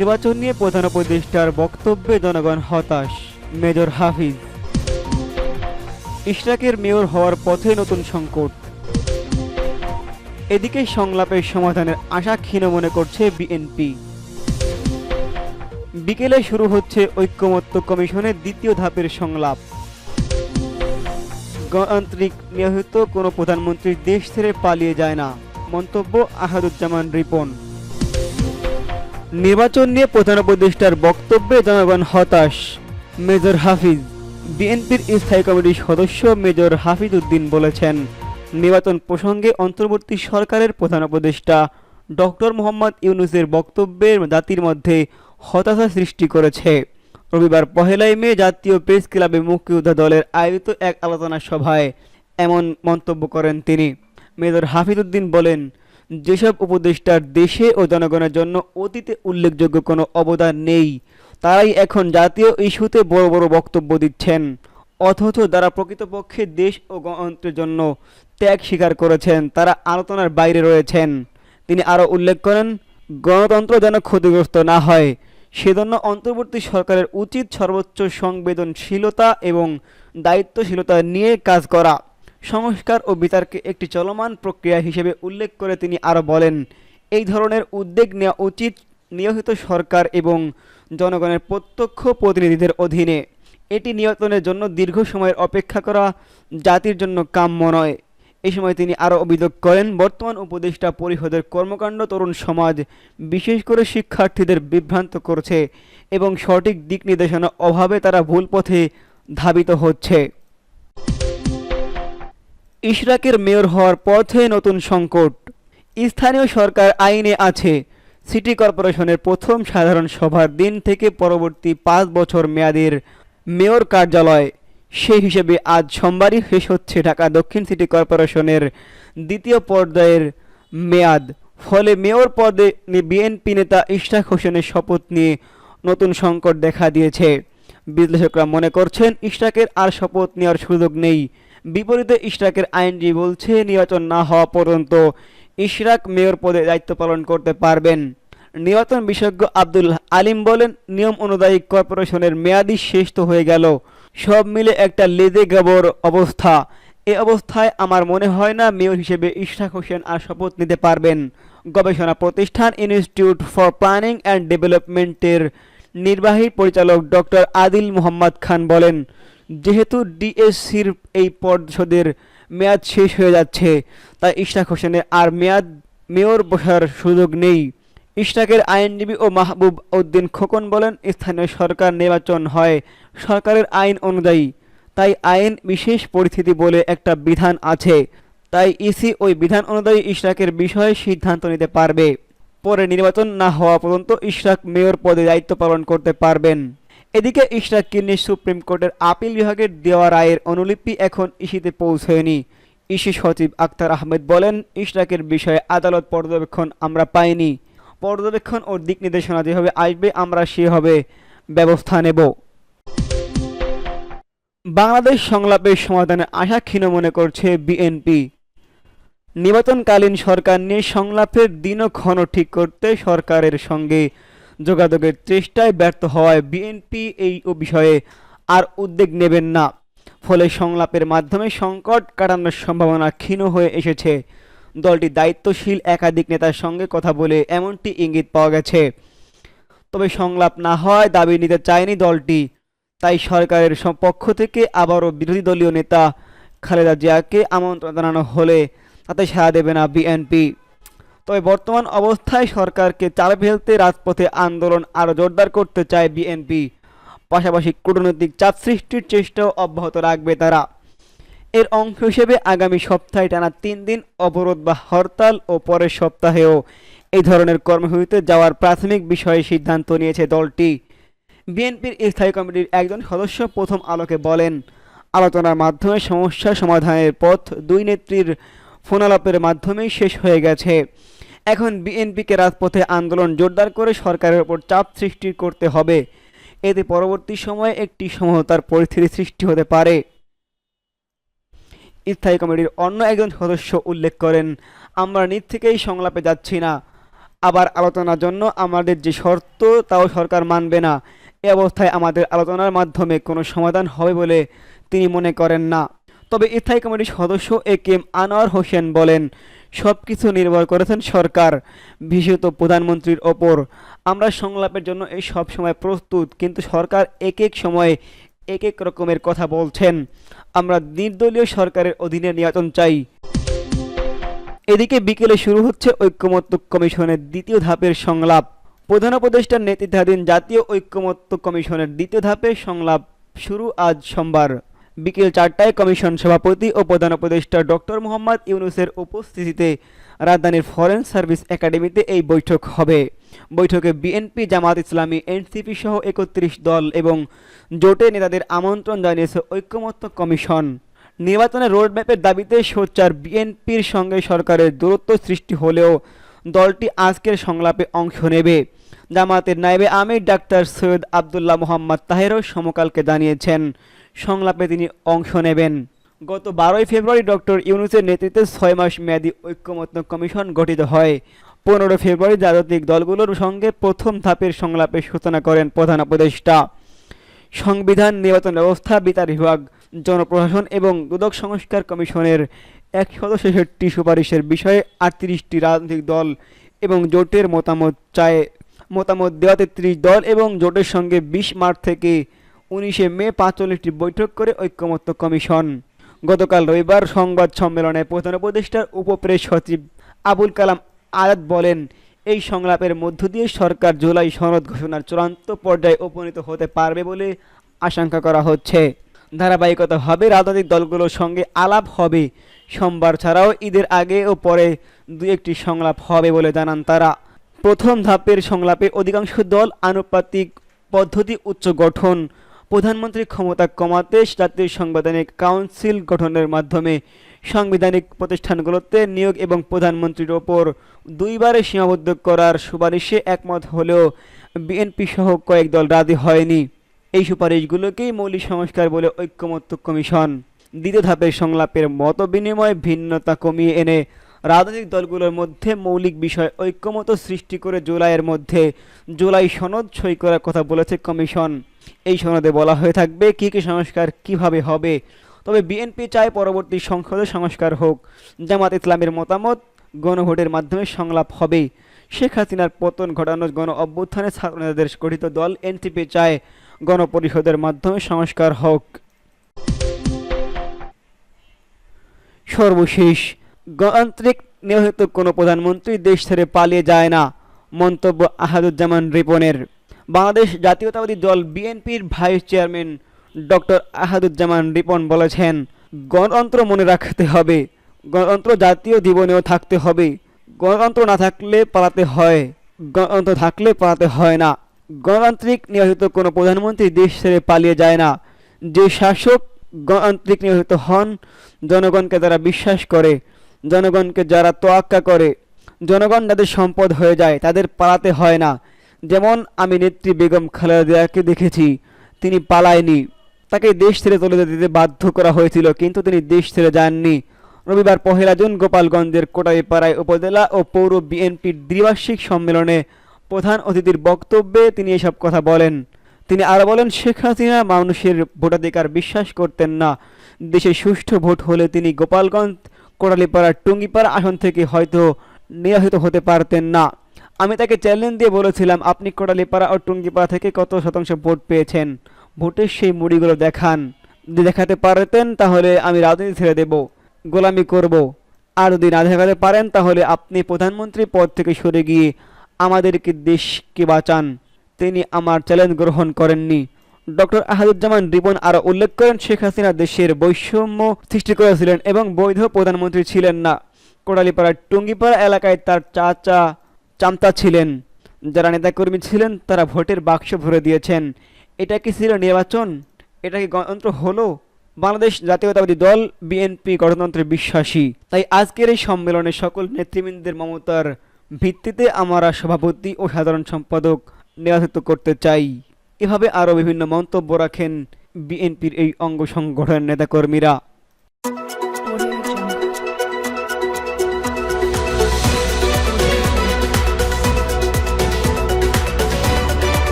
নির্বাচন নিয়ে প্রধান উপদেষ্টার বক্তব্যে জনগণ হতাশ। মেজর হাফিজ। ইশরাকের মেয়র হওয়ার পথে নতুন সংকট। এদিকে সংলাপের সমাধানের আশা ক্ষীণ মনে করছে বিএনপি। বিকেলে শুরু হচ্ছে ঐক্যমত্য কমিশনের দ্বিতীয় ধাপের সংলাপ। গণতান্ত্রিক নিহত কোনো প্রধানমন্ত্রী দেশ ছেড়ে পালিয়ে যায় না। মন্তব্য আহাদুজ্জামান রিপন। নির্বাচন নিয়ে প্রধান উপদেষ্টার বক্তব্যে জনগণ হতাশ। মেজর হাফিজ, বিএনপির স্থায়ী কমিটির সদস্য মেজর হাফিজ উদ্দিন বলেছেন, নির্বাচন প্রসঙ্গে অন্তর্বর্তী সরকারের প্রধান উপদেষ্টা ডক্টর মোহাম্মদ ইউনুসের বক্তব্যের জাতির মধ্যে হতাশা সৃষ্টি করেছে। রবিবার পহেলাই মে জাতীয় প্রেস ক্লাবে মুক্তিযোদ্ধা দলের আয়োজিত এক আলোচনা সভায় এমন মন্তব্য করেন তিনি। মেজর হাফিজ উদ্দিন বলেন যেসব উপদেষ্টার দেশে ও জনগণের জন্য অতীতে উল্লেখযোগ্য কোনো অবদান নেই, তারাই এখন জাতীয় ইস্যুতে বড় বড় বক্তব্য দিচ্ছেন, অথচ যারা প্রকৃতপক্ষে দেশ ও গণতন্ত্রের জন্য ত্যাগ স্বীকার করেছেন, তারা আলোচনার বাইরে রয়েছেন। তিনি আরও উল্লেখ করেন, গণতন্ত্র যেন ক্ষতিগ্রস্ত না হয়, সেজন্য অন্তর্বর্তী সরকারের উচিত সর্বোচ্চ সংবেদনশীলতা এবং দায়িত্বশীলতা নিয়ে কাজ করা। সংস্কার ও বিতারকে একটি চলমান প্রক্রিয়া হিসেবে উল্লেখ করে তিনি আরও বলেন, এই ধরনের উদ্যোগ নেওয়া উচিত নিয়োজিত সরকার এবং জনগণের প্রত্যক্ষ প্রতিনিধিদের অধীনে। এটি নিয়ন্ত্রণের জন্য দীর্ঘ সময়ের অপেক্ষা করা জাতির জন্য কাম্য নয়। এই সময় তিনি আরও অভিযোগ করেন, বর্তমান উপদেষ্টা পরিষদের কর্মকাণ্ড তরুণ সমাজ, বিশেষ করে শিক্ষার্থীদের বিভ্রান্ত করছে এবং সঠিক দিক নির্দেশনা অভাবে তারা ভুল পথে ধাবিত হচ্ছে। ইশরাকের মেয়র হওয়ার পথে নতুন সংকট। স্থানীয় সরকার আইনে আছে। সিটি কর্পোরেশনের প্রথম সাধারণ সভার দিন থেকে পরবর্তী পাঁচ বছর মেয়াদের মেয়র কার্যালয়। সেই হিসেবে আজ সোমবারই শেষ হচ্ছে ঢাকা দক্ষিণ সিটি কর্পোরেশনের দ্বিতীয় পর্যায়ের মেয়াদ। ফলে মেয়র পদে বিএনপি নেতা ইশরাক হোসেনের শপথ নিয়ে নতুন সংকট দেখা দিয়েছে। বিশ্লেষকরা মনে করছেন, ইশরাকের আর শপথ নেওয়ার সুযোগ নেই। বিপরীতে ইশরাকের আইনজীবী বলছে, নির্বাচন না হওয়া পর্যন্ত ইশরাক মেয়র পদে দায়িত্ব পালন করতে পারবেন। নির্বাচন বিশেষজ্ঞ আব্দুল আলিম বলেন, নিয়ম অনুযায়ী কর্পোরেশনের মেয়াদি শেষ তো হয়ে গেল। সব মিলে একটা লেজে গবর অবস্থা। এ অবস্থায় আমার মনে হয় না মেয়র হিসেবে ইশরাক হোসেন আর শপথ নিতে পারবেন। গবেষণা প্রতিষ্ঠান ইনস্টিটিউট ফর প্ল্যানিং অ্যান্ড ডেভেলপমেন্টের নির্বাহী পরিচালক ডক্টর আদিল মোহাম্মদ খান বলেন যেহেতু ডিএসসির এই পর্ষদের মেয়াদ শেষ হয়ে যাচ্ছে, তাই ইশরাক হোসেনের আর মেয়াদ, মেয়র বসার সুযোগ নেই। ইশরাকের আইনজীবী ও মাহবুব উদ্দিন খোকন বলেন, স্থানীয় সরকার নির্বাচন হয় সরকারের আইন অনুযায়ী। তাই আইন বিশেষ পরিস্থিতি বলে একটা বিধান আছে। তাই ইসি ওই বিধান অনুযায়ী ইশরাকের বিষয়ে সিদ্ধান্ত নিতে পারবে। পরে নির্বাচন না হওয়া পর্যন্ত ইশরাক মেয়র পদে দায়িত্ব পালন করতে পারবেন। এদিকে ইশরাককে নিয়ে সুপ্রিম কোর্টের আপিল বিভাগের দেওয়া রায়ের অনুলিপি এখন ইসিতে পৌঁছয়নি। ইসি সচিব আক্তার আহমেদ বলেন, ইশরাকের বিষয়ে আদালত পর্যবেক্ষণ আমরা পাইনি। পর্যবেক্ষণ ও দিক নির্দেশনা যেভাবে আসবে, আমরা সেভাবে ব্যবস্থা নেব। বাংলাদেশ সংলাপের সমাধানে আশা ক্ষীণ মনে করছে বিএনপি। নির্বাচনকালীন সরকার নিয়ে সংলাপের দিনক্ষণ ঠিক করতে সরকারের সঙ্গে যোগাযোগের চেষ্টায় ব্যর্থ হওয়ায় বিএনপি এই বিষয়ে আর উদ্যোগ নেবেন না। ফলে সংলাপের মাধ্যমে সংকট কাটানোর সম্ভাবনা ক্ষীণ হয়ে এসেছে। দলটি দায়িত্বশীল একাধিক নেতার সঙ্গে কথা বলে এমনটি ইঙ্গিত পাওয়া গেছে। তবে সংলাপ না হওয়ায় দাবি নিতে চায়নি দলটি। তাই সরকারের পক্ষ থেকে আবারও বিরোধী দলীয় নেতা খালেদা জিয়াকে আমন্ত্রণ জানানো হলে তাতে সাড়া দেবে না বিএনপি। তবে বর্তমান অবস্থায় সরকারকে চালে ফেলতে রাজপথে আন্দোলন আরও জোরদার করতে চায় বিএনপি। পাশাপাশি কূটনৈতিক চাপ সৃষ্টির চেষ্টাও অব্যাহত রাখবে তারা। এর অংশ হিসেবে আগামী সপ্তাহে টানা তিন দিন অবরোধ বা হরতাল ও পরের সপ্তাহেও এই ধরনের কর্মসূচিতে যাওয়ার প্রাথমিক বিষয়ে সিদ্ধান্ত নিয়েছে দলটি। বিএনপির স্থায়ী কমিটির একজন সদস্য প্রথম আলোকে বলেন, আলোচনার মাধ্যমে সমস্যা সমাধানের পথ দুই নেত্রীর ফোনালাপের মাধ্যমেই শেষ হয়ে গেছে। এখন বিএনপিকে রাজপথে আন্দোলন জোরদার করে সরকারের ওপর চাপ সৃষ্টি করতে হবে। এতে পরবর্তী সময়ে একটি সমতার পরিস্থিতি সৃষ্টি হতে পারে। স্থায়ী কমিটির অন্য একজন সদস্য উল্লেখ করেন, আমরা নিজ থেকেই সংলাপে যাচ্ছি না। আবার আলোচনার জন্য আমাদের যে শর্ত তাও সরকার মানবে না। এ অবস্থায় আমাদের আলোচনার মাধ্যমে কোনো সমাধান হবে বলে তিনি মনে করেন না। তবে স্থায়ী কমিটির সদস্য A K M Anwar Hossain বলেন সব কিছু নির্ভর করেছেন সরকার, বিশেষত প্রধানমন্ত্রীর ওপর। আমরা সংলাপের জন্য এই সব সময় প্রস্তুত, কিন্তু সরকার এক এক সময়ে এক এক রকমের কথা বলছেন। আমরা নির্দলীয় সরকারের অধীনে নির্বাচন চাই। এদিকে বিকেলে শুরু হচ্ছে ঐক্যমত্য কমিশনের দ্বিতীয় ধাপের সংলাপ। প্রধান উপদেষ্টার নেতৃত্বাধীন জাতীয় ঐক্যমত্য কমিশনের দ্বিতীয় ধাপের সংলাপ শুরু আজ সোমবার। বিকেল চারটায় কমিশন সভাপতি ও প্রধান উপদেষ্টা ডক্টর মোহাম্মদ ইউনুসের উপস্থিতিতে রাজধানীর ফরেন সার্ভিস একাডেমিতে এই বৈঠক হবে। বৈঠকে বিএনপি, জামাত ইসলামী, এনসিপি সহ একত্রিশ দল এবং জোটে নেতাদের আমন্ত্রণ জানিয়েছে ঐক্যমত্য কমিশন। নির্বাচনের রোডম্যাপের দাবিতে সোচ্চার বিএনপির সঙ্গে সরকারের দূরত্ব সৃষ্টি হলেও দলটি আজকের সংলাপে অংশ নেবে। জামাতের নায়েবে আমির ডাক্তার সৈয়দ আবদুল্লাহ মোহাম্মদ তাহেরও সমকালকে জানিয়েছেন, সংলাপে তিনি অংশ নেবেন। গত বারোই ফেব্রুয়ারি ডক্টর ইউনুসের নেতৃত্বে ছয় মাস মেয়াদী ঐক্যমত্য কমিশন গঠিত হয়। পনেরো ফেব্রুয়ারি রাজনৈতিক দলগুলোর সঙ্গে প্রথম ধাপের সংলাপের সূচনা করেন প্রধান উপদেষ্টা। সংবিধান নির্বাচন ব্যবস্থা, বিচার বিভাগ, জনপ্রশাসন এবং দুদক সংস্কার কমিশনের একশত ছেষট্টি সুপারিশের বিষয়ে আটত্রিশটি রাজনৈতিক দল এবং জোটের মতামত চায় মতামত দেওয়া তেত্রিশ দল এবং জোটের সঙ্গে বিশ মার্চ থেকে উনিশে মে পাঁচচল্লিশটি বৈঠক করে ঐক্যমত্য কমিশন। গতকাল রবিবার সংবাদ সম্মেলনে প্রধান উপদেষ্টার উপপ্রেস সচিব আবুল কালাম আজাদ বলেন, এই সংলাপের মধ্য দিয়ে সরকার জুলাই সনদ ঘোষণার চূড়ান্ত পর্যায়ে উপনীত হতে পারবে বলে আশঙ্কা করা হচ্ছে। ধারাবাহিকতাভাবে রাজনৈতিক দলগুলোর সঙ্গে আলাপ হবে। সোমবার ছাড়াও ঈদের আগে ও পরে দু একটি সংলাপ হবে বলে জানান তারা। প্রথম ধাপের সংলাপে অধিকাংশ দল আনুপাতিক পদ্ধতি উচ্চ গঠন। প্রধানমন্ত্রীর ক্ষমতা কমাতে জাতীয় সাংবিধানিক কাউন্সিল গঠনের মাধ্যমে সাংবিধানিক প্রতিষ্ঠানগুলোতে নিয়োগ এবং প্রধানমন্ত্রীর ওপর দুইবারে সীমাবদ্ধ করার সুপারিশে একমত হলেও বিএনপি সহ কয়েক দল রাজি হয়নি। এই সুপারিশগুলোকেই মৌলিক সংস্কার বলে ঐক্যমত্য কমিশন দ্বিতীয় ধাপের সংলাপের মত বিনিময় ভিন্নতা কমিয়ে এনে রাজনৈতিক দলগুলোর মধ্যে মৌলিক বিষয় ঐক্যমত সৃষ্টি করে জুলাইয়ের মধ্যে জুলাই সনদ সই করার কথা বলেছে কমিশন। এই সনদে বলা হয়ে থাকবে কী কী সংস্কার কীভাবে হবে। তবে বিএনপি চায় পরবর্তী সংসদে সংস্কার হোক। জামাত ইসলামের মতামত, গণভোটের মাধ্যমে সংলাপ হবে শেখ হাসিনার পতন ঘটানো গণ অভ্যুত্থানে ছাত্রনেতাদের গঠিত দল এনসিপি চায় গণপরিষদের মাধ্যমে সংস্কার হোক। সর্বশেষ গণতান্ত্রিক নিয়োজিত কোনো প্রধানমন্ত্রী দেশ ছেড়ে পালিয়ে যায় না, মন্তব্য আহাদুজ্জামান রিপনের। বাংলাদেশ জাতীয়তাবাদী দল বিএনপির vice chairman doctor Ahaduzzaman Ripon বলেছেন, গণতন্ত্র মনে রাখতে হবে, গণতন্ত্র জাতীয় জীবনেও থাকতে হবে, গণতন্ত্র না থাকলে পালাতে হয়, গণতন্ত্র থাকলে পালাতে হয় না, গণতান্ত্রিক নিয়োজিত কোনো প্রধানমন্ত্রী দেশ ছেড়ে পালিয়ে যায় না, যে শাসক গণতান্ত্রিক নিয়োজিত হন, জনগণকে তারা বিশ্বাস করে জনগণকে যারা তোয়াক্কা করে, জনগণ যাদের সম্পদ হয়ে যায়, তাদের পালাতে হয় না। যেমন আমি নেত্রী বেগম খালেদা জিয়াকে দেখেছি, তিনি পালায়নি। তাকে দেশ ছেড়ে চলে যেতে বাধ্য করা হয়েছিল, কিন্তু তিনি দেশ ছেড়ে যাননি। রবিবার পহেলা জুন গোপালগঞ্জের কোটাইপাড়ায় উপজেলা ও পৌর বিএনপির দ্বিবার্ষিক সম্মেলনে প্রধান অতিথির বক্তব্যে তিনি এসব কথা বলেন। তিনি আরও বলেন, শেখ হাসিনা মানুষের ভোটাধিকার বিশ্বাস করতেন না। দেশে সুষ্ঠু ভোট হলে তিনি গোপালগঞ্জ কোটালীপাড়া টুঙ্গিপাড়া আসন থেকে হয়তো নির্বাচিত হতে পারতেন না। আমি তাকে চ্যালেঞ্জ দিয়ে বলেছিলাম, আপনি কোটালীপাড়া ও টুঙ্গিপাড়া থেকে কত শতাংশ ভোট পেয়েছেন? ভোটের সেই মুড়িগুলো দেখান। যদি দেখাতে পারতেন তাহলে আমি রাজনীতি ছেড়ে দেব, গোলামি করব। আর যদি না দেখাতে পারেন তাহলে আপনি প্রধানমন্ত্রী পদ থেকে সরে গিয়ে আমাদেরকে দেশকে বাঁচান। তিনি আমার চ্যালেঞ্জ গ্রহণ করেননি। ডক্টর আহাদুজ্জামান রিপন আরও উল্লেখ করেন, শেখ হাসিনা দেশের বৈষম্য সৃষ্টি করেছিলেন এবং বৈধ প্রধানমন্ত্রী ছিলেন না। কোটালীপাড়ার টুঙ্গিপাড়া এলাকায় তার চাচা চামতা ছিলেন। যারা নেতাকর্মী ছিলেন, তারা ভোটের বাক্স ভরে দিয়েছেন। এটা কি ছিল নির্বাচন? এটা কি গণতন্ত্র হলো? বাংলাদেশ জাতীয়তাবাদী দল, বিএনপি গণতন্ত্রে বিশ্বাসী। তাই আজকের এই সম্মেলনে সকল নেতৃবৃন্দের মমতার ভিত্তিতে আমরা সভাপতি ও সাধারণ সম্পাদক নির্বাচিত করতে চাই। এভাবে আরও বিভিন্ন মন্তব্য রাখেন বিএনপির এই অঙ্গ সংগঠনের নেতাকর্মীরা।